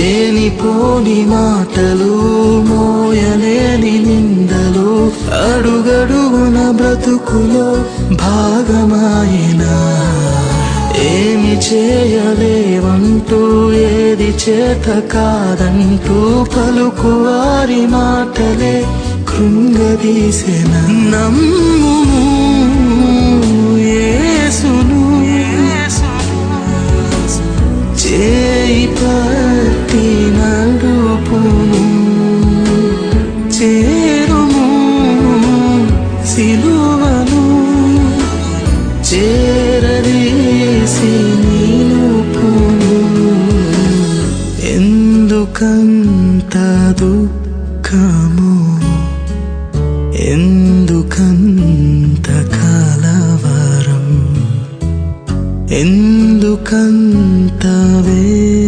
లేనిపోని మాటలు మోయలేని నిందలు అడుగడుగున బ్రతుకులో భాగమాయిన. ఏమి చేయలేవంటూ ఏది చేత కాదంటూ పలుకువారి మాటలే కృంగదీసెన. నమ్ము ఏసును చేయి ఎందుకంత దుఃఖము? ఎందుకంత కలవరం? ఎందుకంత వే